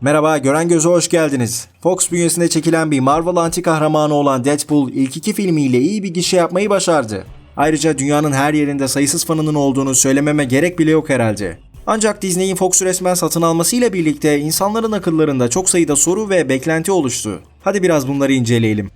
Merhaba, Gören Göz'e hoş geldiniz. Fox bünyesinde çekilen bir Marvel anti kahramanı olan Deadpool ilk iki filmiyle iyi bir gişe yapmayı başardı. Ayrıca dünyanın her yerinde sayısız fanının olduğunu söylememe gerek bile yok herhalde. Ancak Disney'in Fox'u resmen satın almasıyla birlikte insanların akıllarında çok sayıda soru ve beklenti oluştu. Hadi biraz bunları inceleyelim.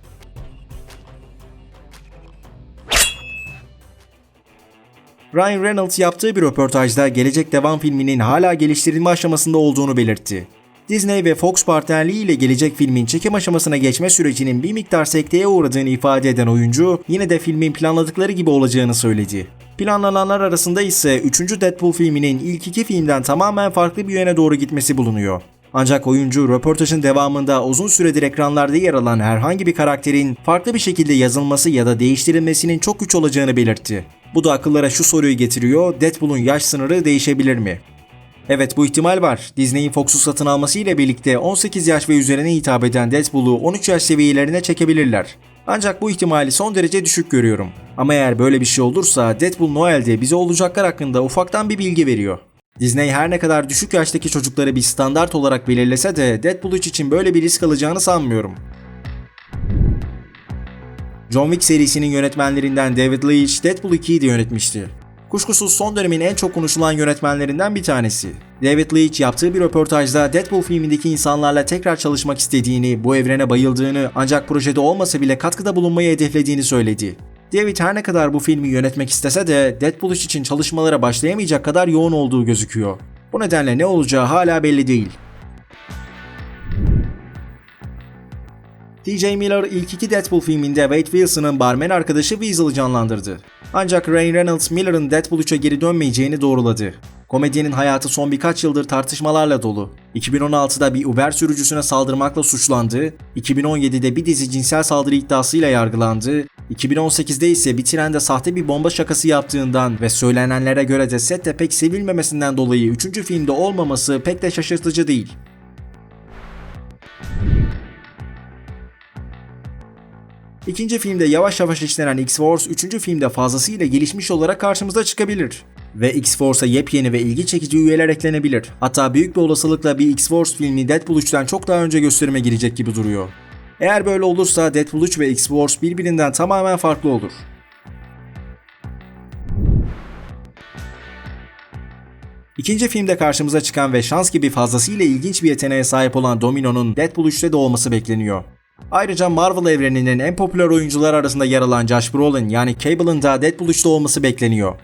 Ryan Reynolds yaptığı bir röportajda gelecek devam filminin hala geliştirilme aşamasında olduğunu belirtti. Disney ve Fox partnerliği ile gelecek filmin çekim aşamasına geçme sürecinin bir miktar sekteye uğradığını ifade eden oyuncu, yine de filmin planladıkları gibi olacağını söyledi. Planlananlar arasında ise 3. Deadpool filminin ilk iki filmden tamamen farklı bir yöne doğru gitmesi bulunuyor. Ancak oyuncu röportajın devamında uzun süredir ekranlarda yer alan herhangi bir karakterin farklı bir şekilde yazılması ya da değiştirilmesinin çok güç olacağını belirtti. Bu da akıllara şu soruyu getiriyor, Deadpool'un yaş sınırı değişebilir mi? Evet bu ihtimal var. Disney'in Fox'u satın alması ile birlikte 18 yaş ve üzerine hitap eden Deadpool'u 13 yaş seviyelerine çekebilirler. Ancak bu ihtimali son derece düşük görüyorum. Ama eğer böyle bir şey olursa Deadpool Noel'de bize olacaklar hakkında ufaktan bir bilgi veriyor. Disney her ne kadar düşük yaştaki çocukları bir standart olarak belirlese de Deadpool 3 için böyle bir risk alacağını sanmıyorum. John Wick serisinin yönetmenlerinden David Leitch Deadpool 2'yi de yönetmişti. Kuşkusuz son dönemin en çok konuşulan yönetmenlerinden bir tanesi. David Leitch yaptığı bir röportajda Deadpool filmindeki insanlarla tekrar çalışmak istediğini, bu evrene bayıldığını ancak projede olmasa bile katkıda bulunmayı hedeflediğini söyledi. David her ne kadar bu filmi yönetmek istese de Deadpool 3 için çalışmalara başlayamayacak kadar yoğun olduğu gözüküyor. Bu nedenle ne olacağı hala belli değil. TJ Miller ilk iki Deadpool filminde Wade Wilson'ın barmen arkadaşı Weasel'ı canlandırdı. Ancak Ryan Reynolds Miller'ın Deadpool 3'e geri dönmeyeceğini doğruladı. Komedyenin hayatı son birkaç yıldır tartışmalarla dolu. 2016'da bir Uber sürücüsüne saldırmakla suçlandı, 2017'de bir dizi cinsel saldırı iddiasıyla yargılandı, 2018'de ise bir trende sahte bir bomba şakası yaptığından ve söylenenlere göre de sette pek sevilmemesinden dolayı 3. filmde olmaması pek de şaşırtıcı değil. İkinci filmde yavaş yavaş işlenen X-Force, üçüncü filmde fazlasıyla gelişmiş olarak karşımıza çıkabilir. Ve X-Force'a yepyeni ve ilgi çekici üyeler eklenebilir. Hatta büyük bir olasılıkla bir X-Force filmi Deadpool 3'ten çok daha önce gösterime girecek gibi duruyor. Eğer böyle olursa Deadpool 3 ve X-Force birbirinden tamamen farklı olur. İkinci filmde karşımıza çıkan ve şans gibi fazlasıyla ilginç bir yeteneğe sahip olan Domino'nun Deadpool 3'te de olması bekleniyor. Ayrıca Marvel evreninin en popüler oyuncular arasında yer alan Josh Brolin yani Cable'ın da Deadpool 3'te olması bekleniyor.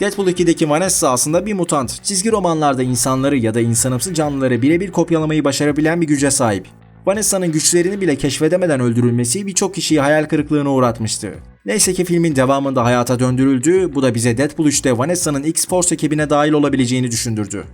Deadpool 2'deki Vanessa aslında bir mutant. Çizgi romanlarda insanları ya da insanımsı canlıları birebir kopyalamayı başarabilen bir güce sahip. Vanessa'nın güçlerini bile keşfedemeden öldürülmesi birçok kişiyi hayal kırıklığına uğratmıştı. Neyse ki filmin devamında hayata döndürüldü, bu da bize Deadpool 3'te Vanessa'nın X-Force ekibine dahil olabileceğini düşündürdü.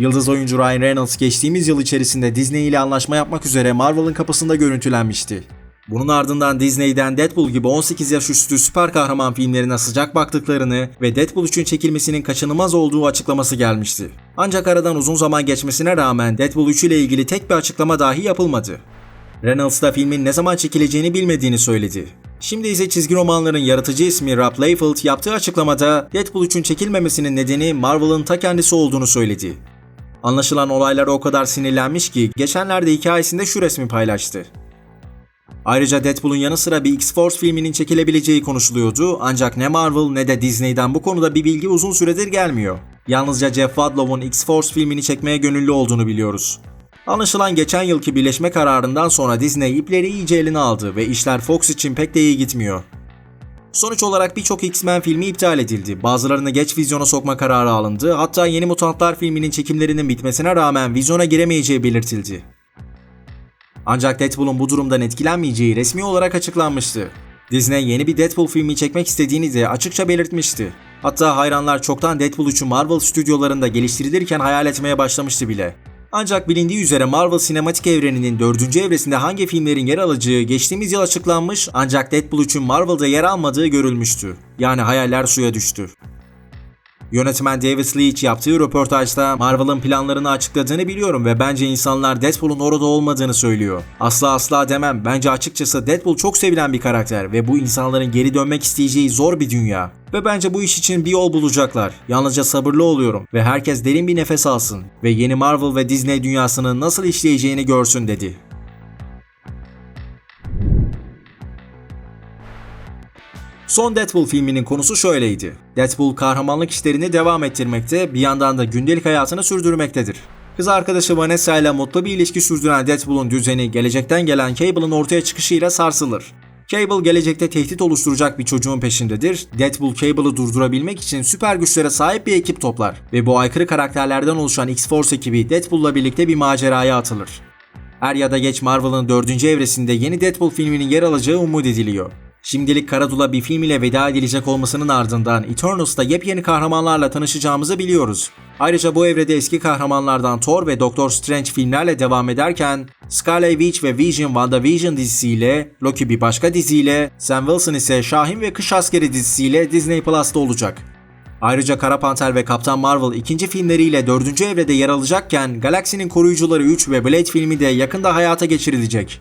Yıldız oyuncu Ryan Reynolds geçtiğimiz yıl içerisinde Disney ile anlaşma yapmak üzere Marvel'ın kapısında görüntülenmişti. Bunun ardından Disney'den Deadpool gibi 18 yaş üstü süper kahraman filmlerine sıcak baktıklarını ve Deadpool 3'ün çekilmesinin kaçınılmaz olduğu açıklaması gelmişti. Ancak aradan uzun zaman geçmesine rağmen Deadpool 3 ile ilgili tek bir açıklama dahi yapılmadı. Reynolds da filmin ne zaman çekileceğini bilmediğini söyledi. Şimdi ise çizgi romanların yaratıcı ismi Rob Liefeld yaptığı açıklamada Deadpool 3'ün çekilmemesinin nedeni Marvel'ın ta kendisi olduğunu söyledi. Anlaşılan olaylara o kadar sinirlenmiş ki geçenlerde hikayesinde şu resmi paylaştı. Ayrıca Deadpool'un yanı sıra bir X-Force filminin çekilebileceği konuşuluyordu ancak ne Marvel ne de Disney'den bu konuda bir bilgi uzun süredir gelmiyor. Yalnızca Jeff Wadlow'un X-Force filmini çekmeye gönüllü olduğunu biliyoruz. Anlaşılan geçen yılki birleşme kararından sonra Disney ipleri iyice eline aldı ve işler Fox için pek de iyi gitmiyor. Sonuç olarak birçok X-Men filmi iptal edildi. Bazılarını geç vizyona sokma kararı alındı. Hatta Yeni Mutantlar filminin çekimlerinin bitmesine rağmen vizyona giremeyeceği belirtildi. Ancak Deadpool'un bu durumdan etkilenmeyeceği resmi olarak açıklanmıştı. Disney yeni bir Deadpool filmi çekmek istediğini de açıkça belirtmişti. Hatta hayranlar çoktan Deadpool 3'ü Marvel stüdyolarında geliştirilirken hayal etmeye başlamıştı bile. Ancak bilindiği üzere Marvel sinematik evreninin 4. evresinde hangi filmlerin yer alacağı geçtiğimiz yıl açıklanmış ancak Deadpool 3'ün Marvel'da yer almadığı görülmüştü. Yani hayaller suya düştü. Yönetmen David Leitch yaptığı röportajda Marvel'ın planlarını açıkladığını biliyorum ve bence insanlar Deadpool'un orada olmadığını söylüyor. Asla asla demem. Bence açıkçası Deadpool çok sevilen bir karakter ve bu insanların geri dönmek isteyeceği zor bir dünya. Ve bence bu iş için bir yol bulacaklar. Yalnızca sabırlı oluyorum ve herkes derin bir nefes alsın ve yeni Marvel ve Disney dünyasının nasıl işleyeceğini görsün dedi. Son Deadpool filminin konusu şöyleydi. Deadpool kahramanlık işlerini devam ettirmekte, bir yandan da gündelik hayatını sürdürmektedir. Kız arkadaşı Vanessa ile mutlu bir ilişki sürdüren Deadpool'un düzeni gelecekten gelen Cable'ın ortaya çıkışıyla sarsılır. Cable gelecekte tehdit oluşturacak bir çocuğun peşindedir. Deadpool Cable'ı durdurabilmek için süper güçlere sahip bir ekip toplar ve bu aykırı karakterlerden oluşan X-Force ekibi Deadpool'la birlikte bir maceraya atılır. Er ya da geç Marvel'ın 4. evresinde yeni Deadpool filminin yer alacağı umut ediliyor. Şimdilik Karadul'a bir film ile veda edilecek olmasının ardından Eternals'ta yepyeni kahramanlarla tanışacağımızı biliyoruz. Ayrıca bu evrede eski kahramanlardan Thor ve Doctor Strange filmlerle devam ederken Scarlet Witch ve Vision WandaVision dizisiyle, Loki bir başka diziyle, Sam Wilson ise Şahin ve Kış Askeri dizisiyle Disney Plus'ta olacak. Ayrıca Kara Panter ve Kaptan Marvel ikinci filmleriyle dördüncü evrede yer alacakken Galaksinin Koruyucuları 3 ve Blade filmi de yakında hayata geçirilecek.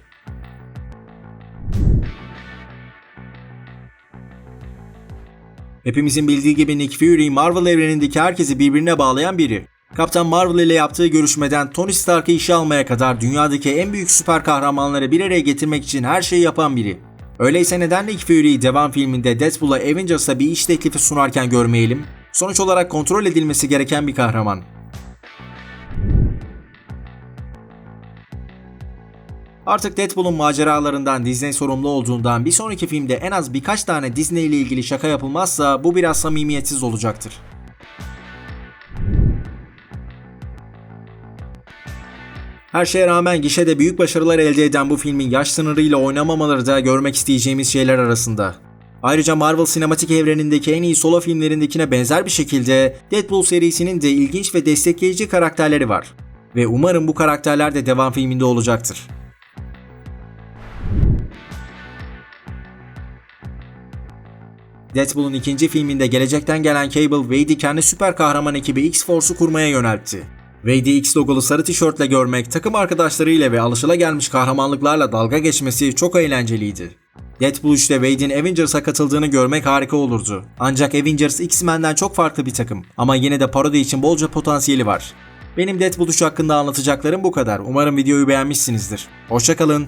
Hepimizin bildiği gibi Nick Fury, Marvel evrenindeki herkesi birbirine bağlayan biri. Kaptan Marvel ile yaptığı görüşmeden Tony Stark'ı işe almaya kadar dünyadaki en büyük süper kahramanları bir araya getirmek için her şeyi yapan biri. Öyleyse neden Nick Fury'yi devam filminde Deadpool'a Avengers'a bir iş teklifi sunarken görmeyelim? Sonuç olarak kontrol edilmesi gereken bir kahraman. Artık Deadpool'un maceralarından Disney sorumlu olduğundan bir sonraki filmde en az birkaç tane Disney ile ilgili şaka yapılmazsa bu biraz samimiyetsiz olacaktır. Her şeye rağmen gişede büyük başarılar elde eden bu filmin yaş sınırıyla oynamamaları da görmek isteyeceğimiz şeyler arasında. Ayrıca Marvel sinematik evrenindeki en iyi solo filmlerindekine benzer bir şekilde Deadpool serisinin de ilginç ve destekleyici karakterleri var. Ve umarım bu karakterler de devam filminde olacaktır. Deadpool'un ikinci filminde gelecekten gelen Cable, Wade'i kendi süper kahraman ekibi X-Force'u kurmaya yöneltti. Wade'i X logolu sarı tişörtle görmek, takım arkadaşlarıyla ve alışılagelmiş kahramanlıklarla dalga geçmesi çok eğlenceliydi. Deadpool 3'te Wade'in Avengers'a katıldığını görmek harika olurdu. Ancak Avengers X-Men'den çok farklı bir takım ama yine de parodi için bolca potansiyeli var. Benim Deadpool 3 hakkında anlatacaklarım bu kadar. Umarım videoyu beğenmişsinizdir. Hoşçakalın.